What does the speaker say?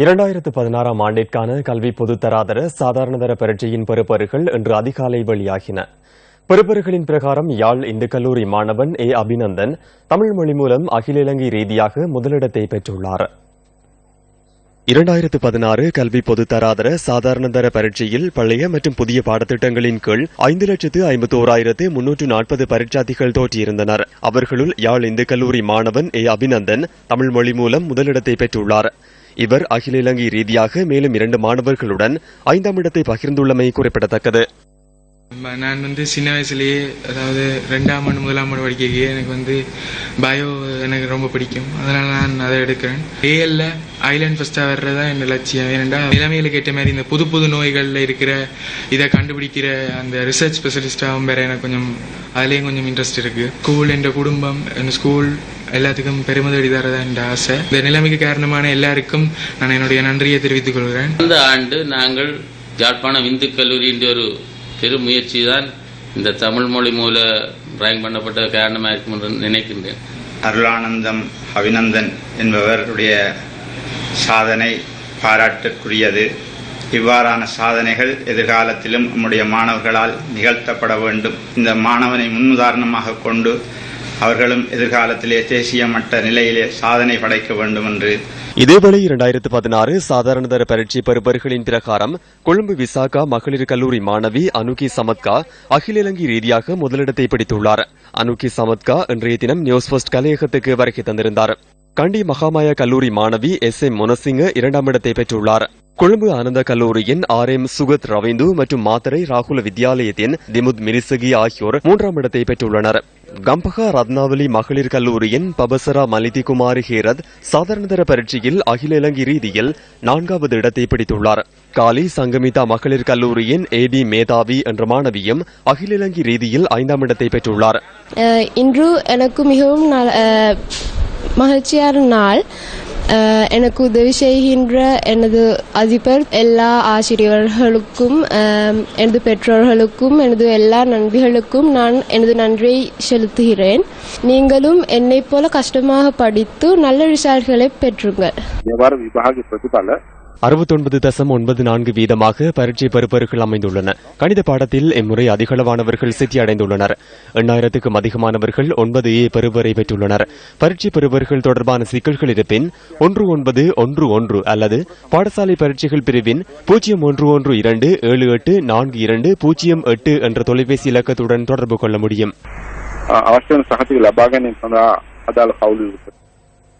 இரண்டாயிரத்து பதினாறாம் ஆண்டிற்கான கல்வி பொதுத்தராதர சாதாரணதர பரீட்சையின் பெறுபேறுகள் இன்று அதிகாலை வெளியாகின. பெறுபேறுகளின் பிரகாரம் யாழ் இந்து கல்லூரி மாணவன் ஏ. அபிநந்தன் தமிழ் மொழி மூலம் அகில இலங்கை ரீதியாக முதலிடத்தை பெற்றுள்ளார். இரண்டாயிரத்து பதினாறு கல்வி பொதுத்தராதர சாதாரணதர பரீட்சையில் பழைய மற்றும் புதிய பாடத்திட்டங்களின் கீழ் ஐந்து லட்சத்து ஐம்பத்தி ஓராயிரத்து முன்னூற்று நாற்பது பரீட்சார்த்திகள் தோற்றியிருந்தனர். அவர்களுள் யாழ் இந்து கல்லூரி மாணவன் ஏ. அபிநந்தன் தமிழ் மொழி மூலம் முதலிடத்தை பெற்றுள்ளார். இவர் அகில இலங்கை ரீதியாக மேலும் இரண்டு மாணவர்களுடன் ஐந்தாம் இடத்தை பகிர்ந்துள்ளமை குறிப்பிடத்தக்கது. நான் வந்து சின்ன வயசுலேயே அதாவது ரெண்டாம் ஆண்டு முதலாம் ஆண்டு படிக்கையே எனக்கு வந்து பயோ எனக்கு ரொம்ப பிடிக்கும். அதனால நான் அதை எடுக்கிறேன். ஏஎல்ல ஐலேண்ட் ஃபஸ்ட்டாக வர்றதா என் லட்சியம். ஏனெண்டா நிலைமைகளுக்கு ஏற்ற மாதிரி இந்த புது புது நோய்களில் இருக்கிற இதை கண்டுபிடிக்கிற அந்த ரிசர்ச் ஸ்பெஷலிஸ்டாகவும் வேற எனக்கு கொஞ்சம் அதுலேயும் கொஞ்சம் இன்ட்ரெஸ்ட் இருக்கு. ஸ்கூல் என்ற குடும்பம் என் ஸ்கூல் எல்லாத்துக்கும் பெருமை தேடி தரதா என்ற ஆசை. இந்த நிலைமைக்கு காரணமான எல்லாருக்கும் நான் என்னுடைய நன்றியை தெரிவித்துக் கொள்கிறேன். இந்த ஆண்டு நாங்கள் யாழ்ப்பாணம் இந்து கல்லூரி என்ற ஒரு பெருமுயற்சி தான் இந்த தமிழ் மொழி மூல டிராயிங் பண்ணப்பட்ட காரணமாக இருக்கும் என்று நினைக்கின்றேன். அருளானந்தம் அபிநந்தன் என்பவருடைய சாதனை பாராட்டுக்குரியது இவ்வாறான சாதனைகள் எதிர்காலத்திலும் நம்முடைய மாணவர்களால் நிகழ்த்தப்பட வேண்டும். இந்த மாணவனை முன்னுதாரணமாக கொண்டு அவர்களும் எதிர்காலத்திலே தேசிய மட்ட நிலையிலே சாதனை படைக்க வேண்டும் என்று இதேவேளை இரண்டாயிரத்து பதினாறு சாதாரணதர பரீட்சை பெறுபவர்களின் பிரகாரம் கொழும்பு விசாகா மகளிர் கல்லூரி மாணவி அனுகி சமத்கா அகில இலங்கை ரீதியாக முதலிடத்தை பிடித்துள்ளார். அனுகி சமத்கா இன்றைய தினம் நியூஸ் ஃபர்ஸ்ட் கலையகத்துக்கு வருகை தந்திருந்தார். கண்டி மகாமாயா கல்லூரி மாணவி எஸ் எம் முனசிங்க இரண்டாம் இடத்தை பெற்றுள்ளார். கொழும்பு ஆனந்த கல்லூரியின் ஆர் எம் சுகத் ரவீந்து மற்றும் மாத்தரை ராகுல வித்யாலயத்தின் திமுத் மினிசகி ஆகியோர் மூன்றாம் இடத்தை பெற்றுள்ளனர். கம்பகா ரத்னாவலி மகளிர் கல்லூரியின் பபசரா மலிதி குமாரி ஹேரத் சாதாரணதர பரீட்சையில் அகில இலங்கை ரீதியில் நான்காவது இடத்தை பிடித்துள்ளார். காலி சங்கமிதா மகளிர் கல்லூரியின் ஏ பி மேதாவி என்ற மாணவியும் அகில இலங்கை ரீதியில் ஐந்தாம் இடத்தை பெற்றுள்ளார். இன்று எனக்கு மிகவும் மகிழ்ச்சியான நாள். எனக்கு உதவி செய்கின்ற எனது அதிபர் எல்லா ஆசிரியர்களுக்கும் எனது பெற்றோர்களுக்கும் எனது எல்லா நண்பிகளுக்கும் நான் எனது நன்றியை செலுத்துகிறேன். நீங்களும் என்னை போல கஷ்டமாக படித்து நல்ல ரிசல்ட்களை பெற்றுங்கள். அறுபத்தொன்பது தசம் ஒன்பது நான்கு வீதமாக பரீட்சை பெறுபவர்கள் அமைந்துள்ளன. கணித பாடத்தில் இம்முறை அதிகளவானவர்கள் சித்தி அடைந்துள்ளனர் எண்ணாயிரத்துக்கும் அதிகமானவர்கள் ஒன்பது ஏ பெறுவரை பெற்றுள்ளனர். பரீட்சை பெறுபவர்கள் தொடர்பான சிக்கல்கள் இருப்பின் ஒன்று ஒன்பது ஒன்று ஒன்று அல்லது பாடசாலை பரீட்சைகள் பிரிவின் பூஜ்ஜியம் ஒன்று ஒன்று இரண்டு ஏழு எட்டு நான்கு இரண்டு பூஜ்ஜியம் எட்டு என்ற தொலைபேசி இலக்கத்துடன் தொடர்பு கொள்ள முடியும்.